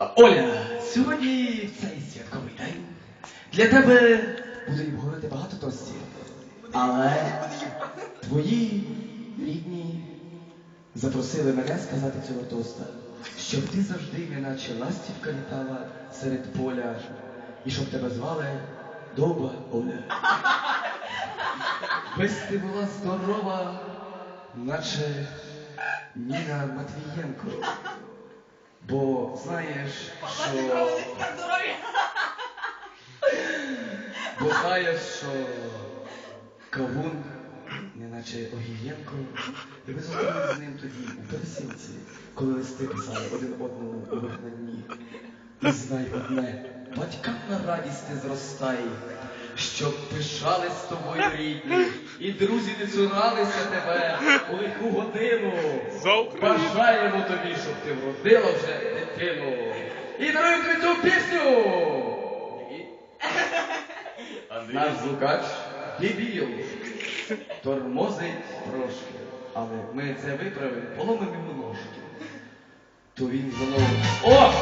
Оля, сьогодні в цей святковий день для тебе буде говорити багато тостів. Але твої рідні запросили мене сказати цього тоста, щоб ти завжди, неначе ластівка літала серед поля, і щоб тебе звали Довга Оля. Весь ти була здорова, наче Ніна Матвієнко. Бо знаєш, що. Бо знаєш, що кавун, неначе Огієнко, і ви зустрілися з ним тоді у персинці, коли листи писали один одному у вигнанні. І знай одне, батькам на радість ти зростай, щоб пишались з тобою рідні, і друзі не цуралися тебе у лиху годину. Бажаємо тобі, щоб ти вродила вже дитину. І даруємо тобі цю пісню. Наш звукач дебіл. Тормозить трошки. Але ми це виправимо, поломимо йому ножки. То він знову. О!